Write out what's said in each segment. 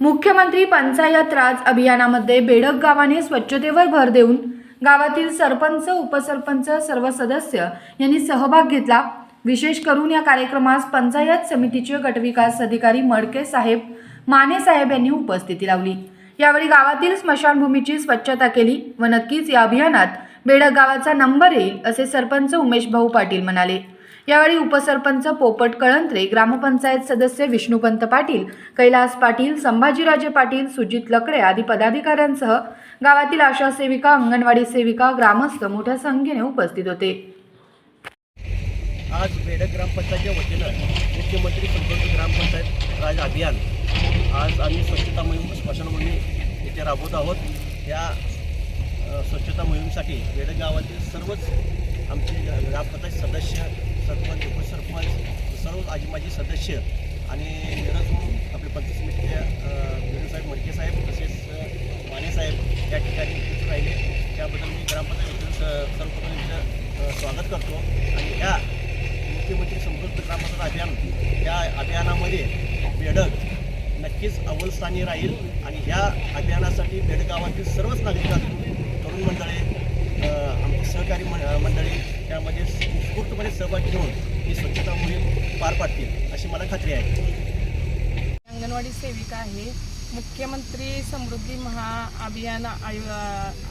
मुख्यमंत्री पंचायत राज अभियानामध्ये बेडक गावाने स्वच्छतेवर भर देऊन गावातील सरपंच उपसरपंच सर्व सदस्य यांनी सहभाग घेतला. विशेष करून या कार्यक्रमास पंचायत समितीचे गटविकास अधिकारी मडके साहेब माने साहेब यांनी उपस्थिती लावली. यावेळी गावातील स्मशानभूमीची स्वच्छता केली व नक्कीच या अभियानात बेडक गावाचा नंबर येईल असे सरपंच उमेश भाऊ पाटील म्हणाले. यावेळी उपसरपंच पोपट कळंत्रे ग्रामपंचायत सदस्य विष्णुपंत पाटील कैलास पाटील संभाजीराजे पाटील सुजित लकडे आदी पदाधिकाऱ्यांसह गावातील आशा सेविका अंगणवाडी सेविका ग्रामस्थ मोठ्या संख्येने उपस्थित होते. आज बेडक ग्रामपंचायतच्या वतीनं मुख्यमंत्री संपर्क ग्रामपंचायत राज अभियान आज आम्ही स्वच्छता मोहीम स्मशानभूमी येथे राबवत आहोत. या स्वच्छता मोहिमेसाठी बेडक गावातील सर्वच आमचे ग्रामपंचायत सदस्य सरपंच उपसरपंच सर्व आजी माजी सदस्य आणि मिरज आपले पंचायत समितीचे साहेब मडके साहेब तसेच मानेसाहेब माने साहेब या ठिकाणी राहिले. त्याबद्दल मी ग्रामपंचायत सर्वप्रथम स्वागत करतो. आणि ह्या मुख्यमंत्री समृद्ध ग्रामपंचायत अभियान या अभियानामध्ये बेडक नक्कीच अव्वलस्थानी राहील. आणि ह्या अभियानासाठी बेडगावातील सर्वच नागरिकांतून तरुण आमची सहकारी मंडळी त्यामध्ये उत्स्फूर्तपणे सहभाग घेऊन ही स्वच्छता मोहीम पार पाडतील अशी मला खात्री आहे. अंगणवाडी सेविका आहे. मुख्यमंत्री समृद्धी महा अभियान आयो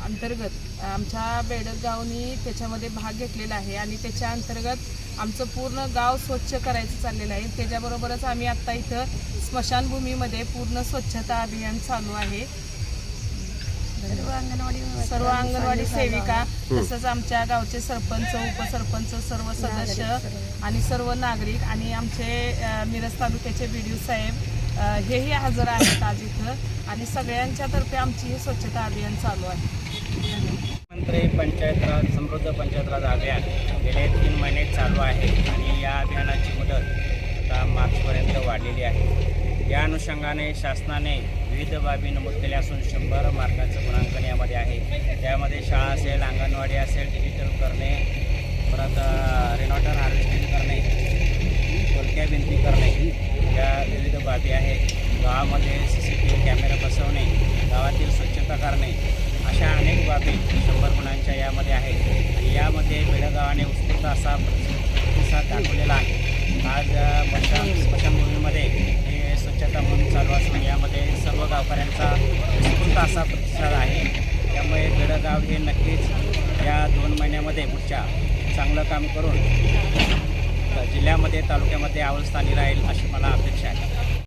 अंतर्गत आमच्या बेडक गावनी त्याच्यामध्ये भाग घेतलेला आहे आणि त्याच्या अंतर्गत आमचं पूर्ण गाव स्वच्छ करायचं चाललेलं आहे. त्याच्याबरोबरच आम्ही आत्ता इथं स्मशानभूमीमध्ये पूर्ण स्वच्छता अभियान चालू आहे. सर्व अंगणवाडी सर्व अंगणवाडी सेविका तसंच आमच्या गावचे सरपंच उपसरपंच सर्व सदस्य आणि सर्व नागरिक आणि आमचे मिरज तालुक्याचे बी डी साहेब हेही हजर आहेत आज इथं आणि सगळ्यांच्या तर्फे आमची हे स्वच्छता अभियान चालू आहे. मंत्री पंचायत राज समृद्ध पंचायत राज अभियान गेले तीन महिने चालू आहे आणि या अभियानाची मुदत आता मार्चपर्यंत वाढलेली आहे. या अनुषंगाने शासनाने विविध बाबी नमूद केल्या असून शंभर मार्काचं गुणांकन यामध्ये आहे. त्यामध्ये शाळा असेल अंगणवाडी असेल डिजिटल करणे परत रेनॉटर हार्वेस्टिंग करणे कोलक्या भिंती करणे या विविध बाबी आहेत. गावामध्ये C C T V camera बसवणे गावातील स्वच्छता करणे अशा अनेक बाबी शंभर गुणांच्या यामध्ये आहेत. आणि यामध्ये बेळगावाने उत्स्फूर्त असा प्रतिसाद दाखवलेला आहे. गावकऱ्यांचा उत्स्फूर्त असा प्रतिसाद आहे. त्यामुळे बेडगाव हे नक्कीच या दोन महिन्यामध्ये पुढच्या चांगलं काम करून जिल्ह्यामध्ये तालुक्यामध्ये अव्वलस्थानी राहील अशी मला अपेक्षा आहे.